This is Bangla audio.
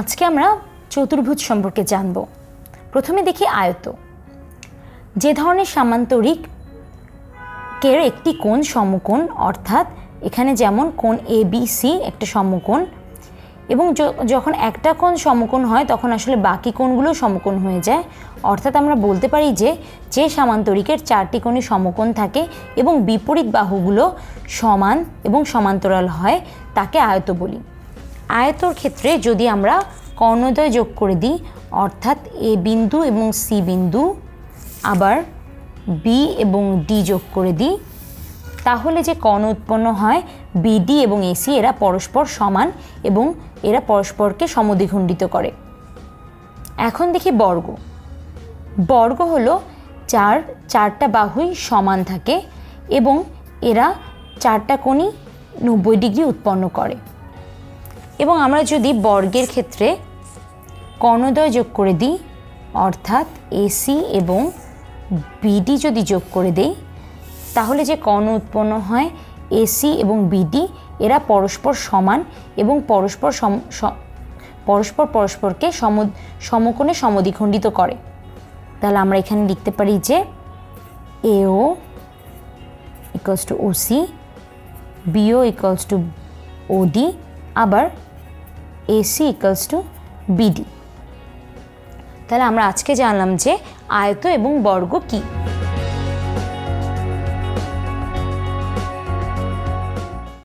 আজকে আমরা চতুর্ভুজ সম্পর্কে জানব। প্রথমে দেখি আয়ত। যে ধরনের সামান্তরিক কের একটি কোণ সমকোণ, অর্থাৎ এখানে যেমন কোণ এ বি সি একটা সমকোণ, এবং যখন একটা কোণ সমকোণ হয়, তখন আসলে বাকি কোণগুলো সমকোণ হয়ে যায়। অর্থাৎ আমরা বলতে পারি যে যে সামান্তরিকের চারটি কোণে সমকোণ থাকে এবং বিপরীত বাহুগুলো সমান এবং সমান্তরাল হয়, তাকে আয়ত বলি। আয়তর ক্ষেত্রে যদি আমরা কর্ণদ্বয় যোগ করে দিই, অর্থাৎ এ বিন্দু এবং সি বিন্দু আবার বি এবং ডি যোগ করে দিই, তাহলে যে কর্ণ উৎপন্ন হয় বিডি এবং এসি এরা পরস্পর সমান এবং এরা পরস্পরকে সমদ্বিখণ্ডিত করে। এখন দেখি বর্গ। বর্গ হলো চার, চারটা বাহুই সমান থাকে এবং এরা চারটা কোণই নব্বই ডিগ্রি উৎপন্ন করে। এবং আমরা যদি বর্গের ক্ষেত্রে কর্ণদ্বয় যোগ করে দিই, অর্থাৎ এসি এবং বিডি যদি যোগ করে দেই, তাহলে যে কর্ণ উৎপন্ন হয় এসি এবং বিডি এরা পরস্পর সমান এবং পরস্পর সম- পরস্পর পরস্পরকে সম সমকোণে সমদ্বিখণ্ডিত করে। তাহলে আমরা এখানে লিখতে পারি যে AO equals to OC BO equals to OD আবার এসি ইকালস টু বিডি তাহলে আমরা আজকে জানলাম যে আয়ত এবং বর্গ কী।